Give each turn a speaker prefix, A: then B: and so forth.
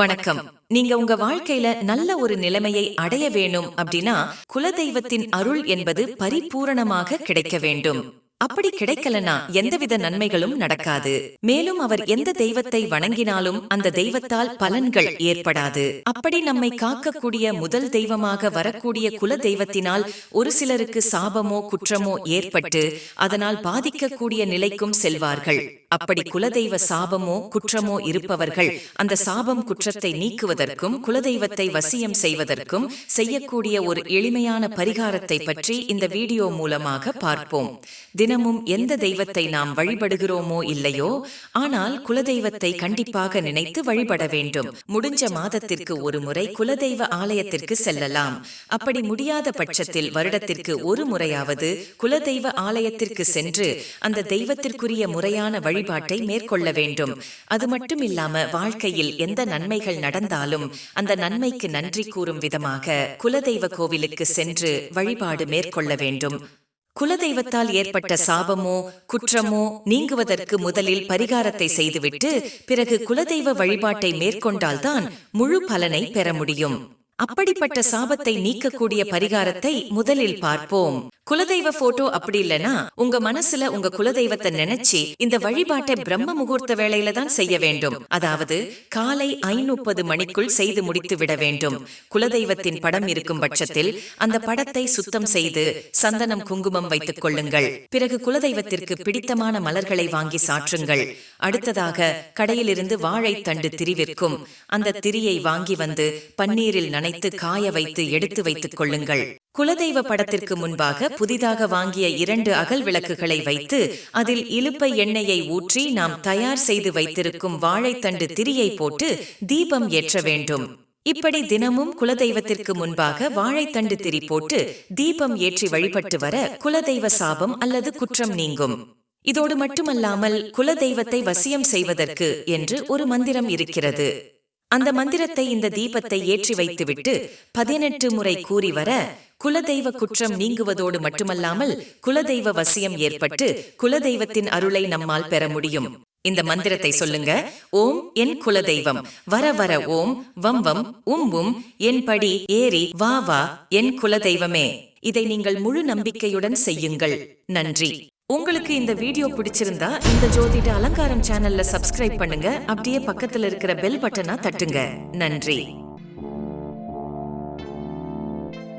A: வணக்கம். நீங்க உங்க வாழ்க்கையில நல்ல ஒரு நிலைமையை அடைய வேணும் அப்படின்னா குலதெய்வத்தின் அருள் என்பது பரிபூரணமாக கிடைக்க வேண்டும். அப்படி கிடைக்கலனா எந்தவித நன்மைகளும் நடக்காது. மேலும் அவர் எந்த தெய்வத்தை வணங்கினாலும் அந்த தெய்வத்தால் பலன்கள் ஏற்படாது. அப்படி நம்மை காக்கக்கூடிய முதல் தெய்வமாக வரக்கூடிய குல தெய்வத்தினால் ஒரு சிலருக்கு சாபமோ குற்றமோ ஏற்பட்டு அதனால் பாதிக்கக்கூடிய நிலைக்கும் செல்வார்கள். அப்படி குலதெய்வ சாபமோ குற்றமோ இருப்பவர்கள் அந்த சாபம் குற்றத்தை நீக்குவதற்கும் குலதெய்வத்தை வசியம் செய்வதற்கும் செய்யக்கூடிய ஒரு எளிமையான பரிகாரத்தை பற்றி இந்த வீடியோ மூலமாக பார்ப்போம். தினமும் எந்த தெய்வத்தை நாம் வழிபடுகிறோமோ இல்லையோ ஆனால் குலதெய்வத்தை கண்டிப்பாக நினைத்து வழிபட வேண்டும். முடிஞ்ச மாதத்திற்கு ஒரு முறை குலதெய்வ ஆலயத்திற்கு செல்லலாம். அப்படி முடியாத பட்சத்தில் வருடத்திற்கு ஒரு முறையாவது குலதெய்வ ஆலயத்திற்கு சென்று அந்த தெய்வத்திற்குரிய முறையான வழிபாட்டை மேற்கொள்ள வேண்டும். அது மட்டும் இல்லாம வாழ்க்கையில் எந்த நன்மைகள் நடந்தாலும் அந்த நன்மைக்கு நன்றி கூறும் விதமாக குலதெய்வ கோவிலுக்கு சென்று வழிபாடு மேற்கொள்ள வேண்டும். குலதெய்வத்தால் ஏற்பட்ட சாபமோ குற்றமோ நீங்குவதற்கு முதலில் பரிகாரத்தை செய்துவிட்டு பிறகு குலதெய்வ வழிபாட்டை மேற்கொண்டால்தான் முழு பலனை பெற முடியும். அப்படிப்பட்ட சாபத்தை நீக்கக்கூடிய பரிகாரத்தை முதலில் பார்ப்போம். குலதெய்வ போட்டோ அப்படி இல்லனா உங்க மனசுல உங்க குலதெய்வத்தை நினைச்சு இந்த வழிபாட்டை பிரம்ம முகூர்த்த வேளையில தான் செய்ய வேண்டும். அதாவது காலை ஐநுப்பது மணிக்குள் செய்து முடித்து விட வேண்டும். குலதெய்வத்தின் படம் இருக்கும் பட்சத்தில் அந்த படத்தை சுத்தம் செய்து சந்தனம் குங்குமம் வைத்துக் கொள்ளுங்கள். பிறகு குலதெய்வத்திற்கு பிடித்தமான மலர்களை வாங்கி சாற்றுங்கள். அடுத்ததாக கடையிலிருந்து வாழைத்தண்டு திரிவிற்கும் அந்த திரியை வாங்கி வந்து பன்னீரில் நனை நனைத்து காய வைத்து எடுத்து வைத்துக் கொள்ளுங்கள். குலதெய்வ படத்திற்கு முன்பாக புதிதாக வாங்கிய இரண்டு அகல் விளக்குகளை வைத்து அதில் இலுப்பை எண்ணெயை ஊற்றி நாம் தயார் செய்து வைத்திருக்கும் வாழைத்தண்டு திரியை போட்டு தீபம் ஏற்ற வேண்டும். இப்படி தினமும் குலதெய்வத்திற்கு முன்பாக வாழைத்தண்டு திரி போட்டு தீபம் ஏற்றி வழிபட்டு வர குலதெய்வ சாபம் அல்லது குற்றம் நீங்கும். இதோடு மட்டுமல்லாமல் குலதெய்வத்தை வசியம் செய்வதற்கு என்று ஒரு மந்திரம் இருக்கிறது. அந்த மந்திரத்தை இந்த தீபத்தை ஏற்றி வைத்துவிட்டு பதினெட்டு முறை கூறி வர குலதெய்வ குற்றம் நீங்குவதோடு மட்டுமல்லாமல் குலதெய்வ வசியம் ஏற்பட்டு குலதெய்வத்தின் அருளை நம்மால் பெற முடியும். இந்த மந்திரத்தை சொல்லுங்க ஓம் என் குலதெய்வம் வர வர ஓம் வம் வம் உம் உம் என் படி ஏறி வா வா என் குலதெய்வமே. இதை நீங்கள் முழு நம்பிக்கையுடன் செய்யுங்கள். நன்றி. உங்களுக்கு இந்த வீடியோ பிடிச்சிருந்தா இந்த ஜோதிட அலங்காரம் சேனல்ல சப்ஸ்கிரைப் பண்ணுங்க. அப்படியே பக்கத்துல இருக்கிற பெல் பட்டனா தட்டுங்க. நன்றி.